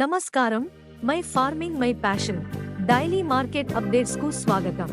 నమస్కారం. My farming my passion. Daily market అప్డేట్స్కు స్వాగతం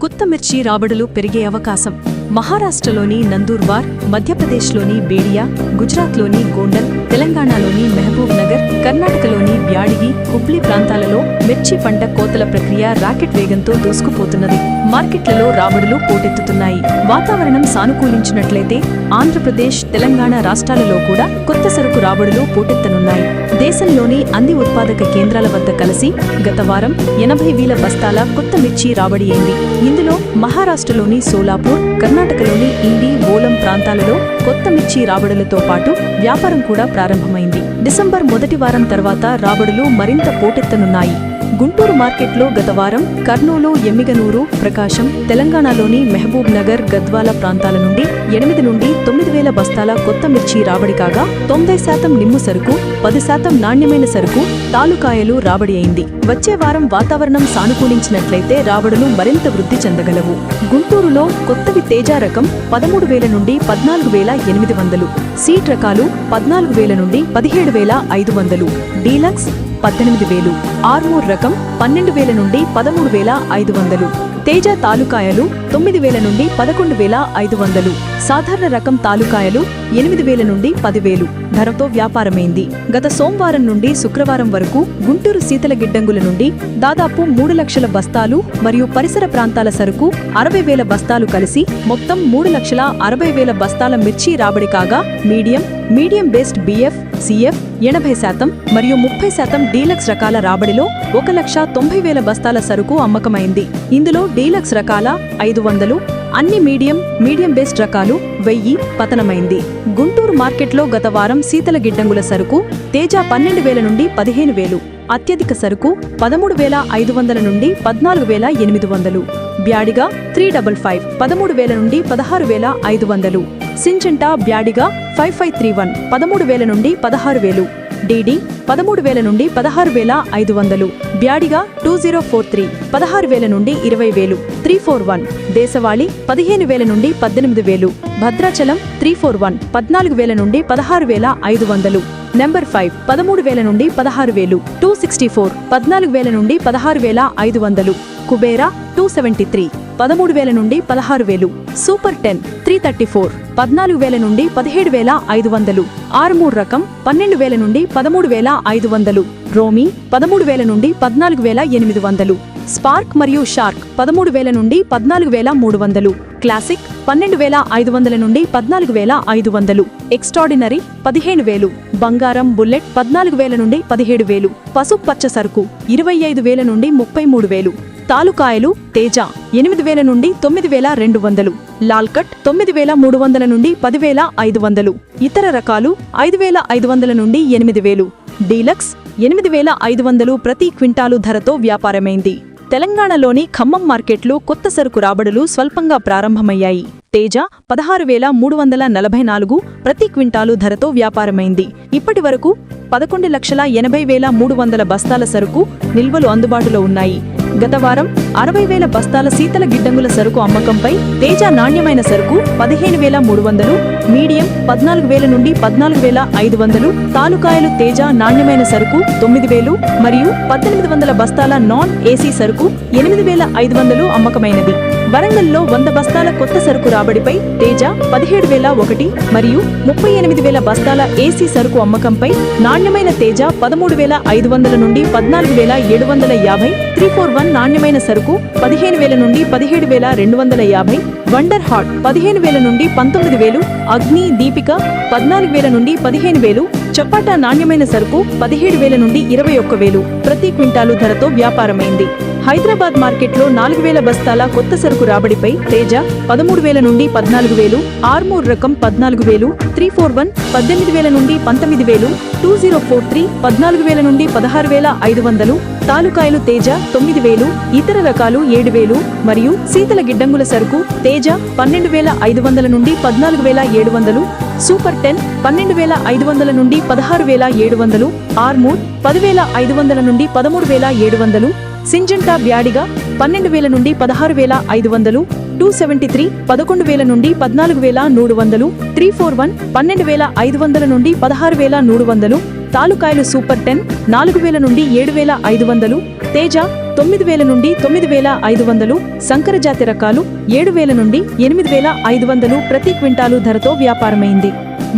కుత్తమిర్చి రాబడులు పెరిగే అవకాశం. మహారాష్ట్రలోని నందూర్బార్ మధ్యప్రదేశ్లోని బేడియా గుజరాత్లోని గోండల్ తెలంగాణలోని మహబూబ్ నగర్ కర్ణాటకలోని బ్యాడిగి హుబ్లీ ప్రాంతాలలో మిర్చి పంట కోతల ప్రక్రియ రాకెట్ వేగంతో దూసుకుపోతున్నది. మార్కెట్లలో రాబడులు పోటెత్తుతున్నాయి. వాతావరణం సానుకూలించినట్లయితే ఆంధ్రప్రదేశ్ తెలంగాణ రాష్ట్రాలలో కూడా కొత్త సరుకు రాబడులు పోటెత్తనున్నాయి. దేశంలోని అన్ని ఉత్పాదక కేంద్రాల వద్ద కలిసి గత వారం ఎనభై వేల బస్తాల కొత్త మిర్చి రాబడి అయింది. ఇందులో మహారాష్ట్రలోని సోలాపూర్ కర్ణాటకలోని ఇండి ఓలం ప్రాంతాలలో కొత్త మిర్చి రాబడులతో పాటు వ్యాపారం కూడా ప్రారంభమైంది. డిసెంబర్ మొదటి వారం తర్వాత రాబడులు మరింత పోటెత్తనున్నాయి. గుంటూరు మార్కెట్లో గత వారం కర్నూలు ఎమ్మిగనూరు ప్రకాశం తెలంగాణలోని మహబూబ్ నగర్ గద్వాల ప్రాంతాల నుండి ఎనిమిది నుండి తొమ్మిది వేల బస్తాల కొత్త మిర్చి రాబడి కాగా తొంభై శాతం నిమ్ము సరుకు పది శాతం నాణ్యమైన సరుకు తాలుకాయలు రాబడి అయింది. వచ్చే వారం వాతావరణం సానుకూలించినట్లయితే రాబడులు మరింత వృద్ధి చెందగలవు. గుంటూరులో కొత్తవి తేజ రకం పదమూడు వేల నుండి పద్నాలుగు వేల ఎనిమిది వందలు. సీట్ రకాలు పద్నాలుగు వేల నుండి పదిహేడు వేల ఐదు వందలు. డీలక్స్ పద్దెనిమిది వేలు ఆర్మూర్ రకం పన్నెండు వేల నుండి పదమూడు వేల ఐదు వందలు. తేజ తాలూకాయలు తొమ్మిది వేల నుండి పదకొండు వేల ఐదు వందలు. సాధారణ రకం తాలుకాయలు ఎనిమిది వేల నుండి పదివేలు. ధరతో వ్యాపారమైంది. గత సోమవారం నుండి శుక్రవారం వరకు గుంటూరు శీతల గిడ్డంగుల నుండి దాదాపు మూడు లక్షల బస్తాలు మరియు పరిసర ప్రాంతాల సరుకు అరవై వేల బస్తాలు కలిసి మొత్తం మూడు లక్షల అరవై వేల బస్తాల మిర్చి రాబడి కాగా medium medium based BF CF ఎనభై శాతం మరియు ముప్పై శాతం డీలక్స్ రకాల రాబడిలో ఒక లక్ష తొంభై వేల బస్తాల సరుకు అమ్మకమైంది. ఇందులో డీలక్స్ రకాల ఐదు వందలు అన్ని మీడియం మీడియం బేస్డ్ రకాలు వెయ్యి పతనమైంది. గుంటూరు మార్కెట్లో గత వారం శీతల గిడ్డంగుల సరుకు తేజ పన్నెండు వేల నుండి పదిహేను వేలు అత్యధిక సరుకు పదమూడు వేల ఐదు వందల నుండి పద్నాలుగు వేల ఎనిమిది వందలు బ్యాడిగా త్రీ డబల్ ఫైవ్ పదమూడు వేల నుండి పదహారు వేల ఐదు వందలు Syngenta Byadgi five five three one పదమూడు వేల నుండి పదహారు వేలు. డీడీ పదమూడు వేల నుండి పదహారు వేల ఐదు వందలు Byadgi two zero four three పదహారు వేల నుండి ఇరవై వేలు త్రీ ఫోర్ వన్ దేశవాళి పదిహేను వేల నుండి పద్దెనిమిది వేలు భద్రాచలం త్రీ ఫోర్ వన్ పద్నాలుగు వేల నుండి పదహారు వేల ఐదు వందలు నెంబర్ ఫైవ్ పదమూడు వేల నుండి పదహారు వేలు టూ సిక్స్టీ ఫోర్ పద్నాలుగు వేల నుండి పదహారు వేల ఐదు వందలు కుబేరా టూ సెవెంటీ త్రీ పదమూడు వేల నుండి పదహారు వేలు super ten three thirty four పద్నాలుగు వేల నుండి పదిహేడు వేల ఐదు వందలు ఆరుమూడు రకం పన్నెండు వేల నుండి పదమూడు వేల ఐదు వందలు రోమీ పదమూడు వేల నుండి పద్నాలుగు వేల ఎనిమిది వందలు. స్పార్క్ మరియు షార్క్ పదమూడు వేల నుండి పద్నాలుగు వేల మూడు వందలు. క్లాసిక్ పన్నెండు వేల ఐదు వందల నుండి పద్నాలుగు వేల ఐదు వందలు. ఎక్స్ట్రాడినరీ పదిహేను వేలు. బంగారం బుల్లెట్ పద్నాలుగు వేల నుండి పదిహేడు వేలు. పసుపు పచ్చ సరుకు ఇరవై ఐదు వేల నుండి ముప్పై మూడు వేలు. తాలుకాయలు తేజ ఎనిమిది వేల నుండి తొమ్మిది వేల రెండు వందలు. లాల్కట్ తొమ్మిది వేల మూడు వందల నుండి పదివేల ఐదు వందలు. ఇతర రకాలు ఐదు వేల ఐదు వందల నుండి ఎనిమిది వేలు. డీలక్స్ ఎనిమిది వేల ఐదు వందలు ప్రతి క్వింటాలు ధరతో వ్యాపారమైంది. తెలంగాణలోని ఖమ్మం మార్కెట్లో కొత్త సరుకు రాబడులు స్వల్పంగా ప్రారంభమయ్యాయి. తేజ పదహారు వేల మూడు వందల నలభై నాలుగు ప్రతి క్వింటాలు ధరతో వ్యాపారమైంది. ఇప్పటి వరకు పదకొండు లక్షల ఎనభై వేల మూడు వందల బస్తాల సరుకు నిల్వలు అందుబాటులో ఉన్నాయి. గత వారం అరవై వేల బస్తాల శీతల గిడ్డంగుల సరుకు అమ్మకంపై తేజ నాణ్యమైన సరుకు పదిహేను వేల మూడు వందలు మీడియం పద్నాలుగు వేల నుండి పద్నాలుగు వేల ఐదు వందలు తాలూకాయలు తేజ నాణ్యమైన సరుకు తొమ్మిది వేలు మరియు పద్దెనిమిది వందల బస్తాల నాన్ ఏసీ సరుకు ఎనిమిది వేల ఐదు వందలు అమ్మకమైనది. వరంగల్లో వంద బస్తాల కొత్త సరుకు రాబడిపై తేజ పదిహేడు వేల ఒకటి మరియు ముప్పై ఎనిమిది వేల బస్తాల ఏసీ సరుకు అమ్మకంపై నాణ్యమైన తేజ పదమూడు వేల ఐదు వందల నుండి పద్నాలుగు వేల ఏడు వందల యాభై త్రీ ఫోర్ వన్ నాణ్యమైన సరుకు పదిహేను వేల నుండి పదిహేడు వేల రెండు వందల యాభై వండర్ హాట్ పదిహేను వేల నుండి పంతొమ్మిది వేలు అగ్ని దీపిక పద్నాలుగు వేల నుండి పదిహేను వేలు చప్పాటా నాణ్యమైన సరుకు పదిహేడు వేల నుండి ఇరవై ఒక్క వేలు. ప్రతి క్వింటాలు ధరతో వ్యాపారమైంది. హైదరాబాద్ మార్కెట్లో నాలుగు వేల బస్తాల కొత్త సరుకు రాబడిపై తేజ పదమూడు వేల నుండి పద్నాలుగు వేలు ఆర్మూర్ రకం పద్నాలుగు వేలు త్రీ ఫోర్ వన్ పద్దెనిమిది వేల నుండి పంతొమ్మిది వేలు టూ జీరో ఫోర్ త్రీ పద్నాలుగు వేల నుండి పదహారు వేల ఐదు వందలు తాలూకాయలు తేజ తొమ్మిది వేలు ఇతర రకాలు ఏడు వేలు మరియు శీతల గిడ్డంగుల సరుకు తేజ పన్నెండు వేల ఐదు వందల నుండి పద్నాలుగు వేల ఏడు వందలు సూపర్ టెన్ పన్నెండు వేల ఐదు వందల నుండి పదహారు వేల ఏడు వందలు ఆర్మూర్ పదివేల ఐదు వందల నుండి పదమూడు వేల ఏడు వందలు సింజంటా బ్యాడిగా పన్నెండు వేల నుండి పదహారు వేల ఐదు వందలు టూ సెవెంటీ త్రీ పదకొండు వేల నుండి పద్నాలుగు వేల మూడు వందలు త్రీ ఫోర్ వన్ పన్నెండు వేల ఐదు వందల నుండి పదహారు వేల మూడు వందలు తాలూకాయలు సూపర్ టెన్ నాలుగు వేల నుండి ఏడు వేల ఐదు వందలు తేజ తొమ్మిది వేల నుండి తొమ్మిది వేల ఐదు వందలు సంకరజాతి రకాలు ఏడు వేల నుండి ఎనిమిది వేల ఐదు వందలు ప్రతి క్వింటాలు ధరతో వ్యాపారమైంది.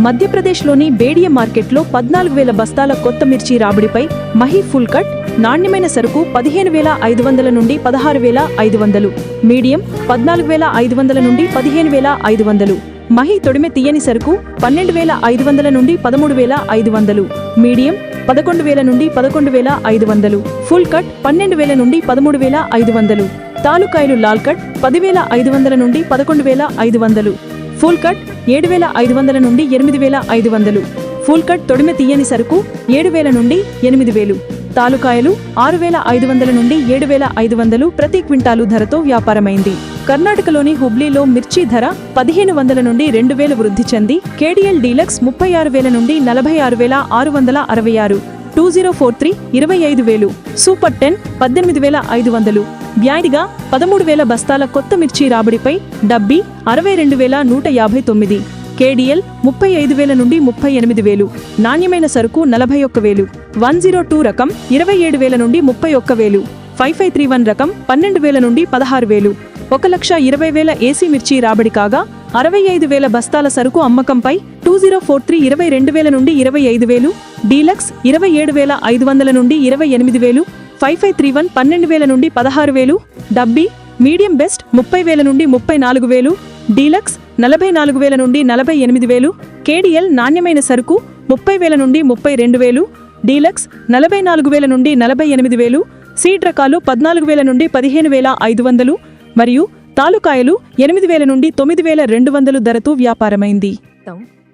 మధ్యప్రదేశ్లోని బేడియ మార్కెట్లో పద్నాలుగు వేల బస్తాల కొత్త మిర్చి రాబడిపై మహీ ఫుల్ కట్ నాణ్యమైన సరుకు పదిహేను వేల ఐదు వందల నుండి పదహారు వేల ఐదు వందలు మీడియం పద్నాలుగు వేల ఐదు వందల నుండి పదిహేను వేల ఐదు వందలు. మహి తొడిమె తీయని సరుకు పన్నెండు వేల ఐదు వందల నుండి పదమూడు వేల ఐదు వందలు మీడియం పదకొండు వేల నుండి పదకొండు వేల ఐదు వందలు ఫుల్ కట్ పన్నెండు వేల నుండి పదమూడు వేల ఐదు వందలు తాలూకాయలు లాల్ కట్ పదివేల ఐదు వందల నుండి పదకొండు వేల ఐదు వందలు ఫుల్ కట్ ఏడు వేల ఐదు వందల నుండి ఎనిమిది వేల ఐదు వందలు ఫుల్ కట్ తొడిమె తీయని సరుకు ఏడు వేల నుండి ఎనిమిది వేలు తాలూకాయలు ఆరు వేల ఐదు వందల నుండి ఏడు వేల ఐదు వందలు ప్రతి క్వింటాలు ధరతో వ్యాపారమైంది కర్ణాటకలోని హుబ్లీలో మిర్చి ధర పదిహేను వందల నుండి రెండు వేల వృద్ధి చెంది కేడిఎల్ డీలక్స్ ముప్పై ఆరు వేల నుండి నలభై ఆరు వేల ఆరు వందల అరవై ఆరు టూ జీరో ఫోర్ త్రీ ఇరవై ఐదు వేలు సూపర్ టెన్ పద్దెనిమిది వేల ఐదు వందలు. బ్యాడిగా పదమూడు వేల బస్తాల కొత్త మిర్చి రాబడిపై డబ్బీ అరవై రెండు వేల నూట యాభై తొమ్మిది కేడిఎల్ ముప్పై ఐదు వేల నుండి ముప్పై ఎనిమిది వేలు నాణ్యమైన సరుకు నలభై ఒక్క వేలు వన్ జీరో టూ రకం ఇరవై ఏడు వేల నుండి ముప్పై ఒక్క వేలు ఫైవ్ ఫైవ్ త్రీ వన్ రకం పన్నెండు వేల నుండి పదహారు వేలు ఒక లక్ష ఇరవై వేల ఏసీ మిర్చి రాబడి కాగా అరవై ఐదు వేల బస్తాల సరుకు అమ్మకంపై టూ జీరో ఫోర్ త్రీ ఇరవై రెండు వేల నుండి ఇరవై ఐదు వేలు డీలక్స్ ఇరవై ఏడు వేల ఐదు వందల నుండి ఇరవై ఎనిమిది వేలు ఫైవ్ ఫైవ్ త్రీ వన్ పన్నెండు వేల నుండి పదహారు వేలు డబ్బీ మీడియం బెస్ట్ ముప్పై వేల నుండి ముప్పై నాలుగు వేలు డీలక్స్ నలభై నాలుగు వేల నుండి నలభై ఎనిమిది వేలు కేడిఎల్ నాణ్యమైన సరుకు ముప్పై వేల నుండి ముప్పై రెండు వేలు డీలక్స్ నలభై నాలుగు వేల నుండి నలభై ఎనిమిది వేలు సీడ్ రకాలు పద్నాలుగు వేల నుండి పదిహేను వేల ఐదు వందలు మరియు తాలుకాయలు ఎనిమిది వేల నుండి తొమ్మిది వేల రెండు వందలు ధరతో వ్యాపారమైంది.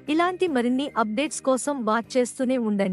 ఇలాంటి మరిన్ని అప్డేట్స్ కోసం వాచ్ చేస్తూనే ఉండండి.